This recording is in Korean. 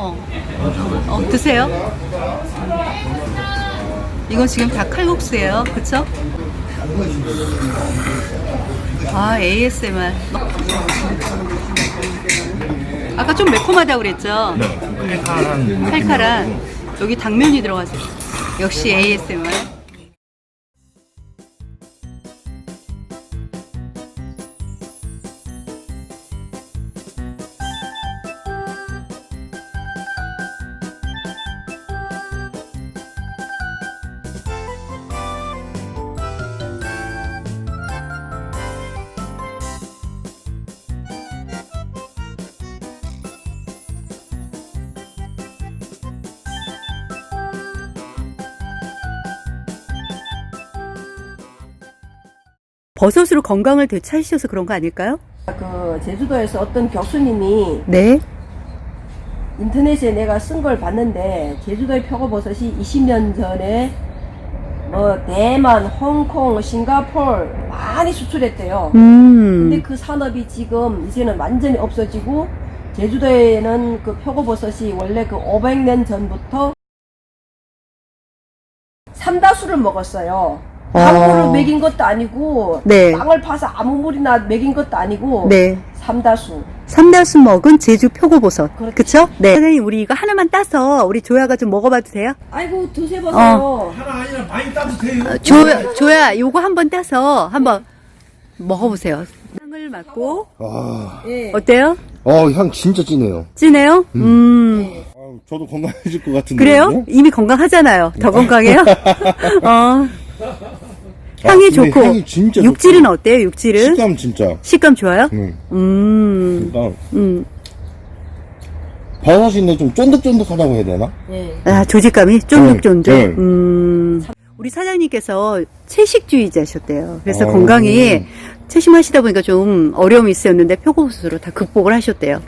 어. 어, 드세요. 이건 지금 다 칼국수예요. 그쵸? 아, ASMR. 아까 좀 매콤하다고 그랬죠? 네, 칼칼한 칼칼한. 여기 당면이 들어가서. 역시 ASMR. 버섯으로 건강을 되찾으셔서 그런 거 아닐까요? 그 제주도에서 어떤 교수님이 네. 인터넷에 내가 쓴 걸 봤는데 제주도의 표고버섯이 20년 전에 뭐 대만, 홍콩, 싱가폴 많이 수출했대요. 음. 근데 그 산업이 지금 이제는 완전히 없어지고 제주도에는 그 표고버섯이 원래 그 500년 전부터 삼다수를 먹었어요. 강물을 어. 먹인 것도 아니고 네. 땅을 파서 아무 물이나 먹인 것도 아니고 네. 삼다수. 삼다수 먹은 제주 표고버섯. 그렇지. 그쵸? 네. 사장님, 우리 이거 하나만 따서 우리 조야가 좀 먹어봐도 돼요? 아이고 드세 보세요. 하나 아니라 많이 따도 돼요. 어, 조, 조야, 요거 한번 따서 한번 먹어보세요. 향을 맡고, 아, 예. 어때요? 어, 향 진짜 진해요. 진해요? 음. 아, 저도 건강해질 것 같은데. 그래요? 이미 건강하잖아요. 더 건강해요? 어. 아, 향이 근데 좋고. 향이 진짜 육질은 좋다. 어때요, 육질은? 식감 진짜. 식감 좋아요? 응. 음. 그러니까 음. 버섯인데 좀 쫀득쫀득하다고 해야 되나? 예. 아, 조직감이 쫀득쫀득. 응, 응. 음. 우리 사장님께서 채식주의자셨대요. 그래서 어. 건강이 채심하시다 보니까 좀 어려움이 있었는데 표고버섯으로 다 극복을 하셨대요.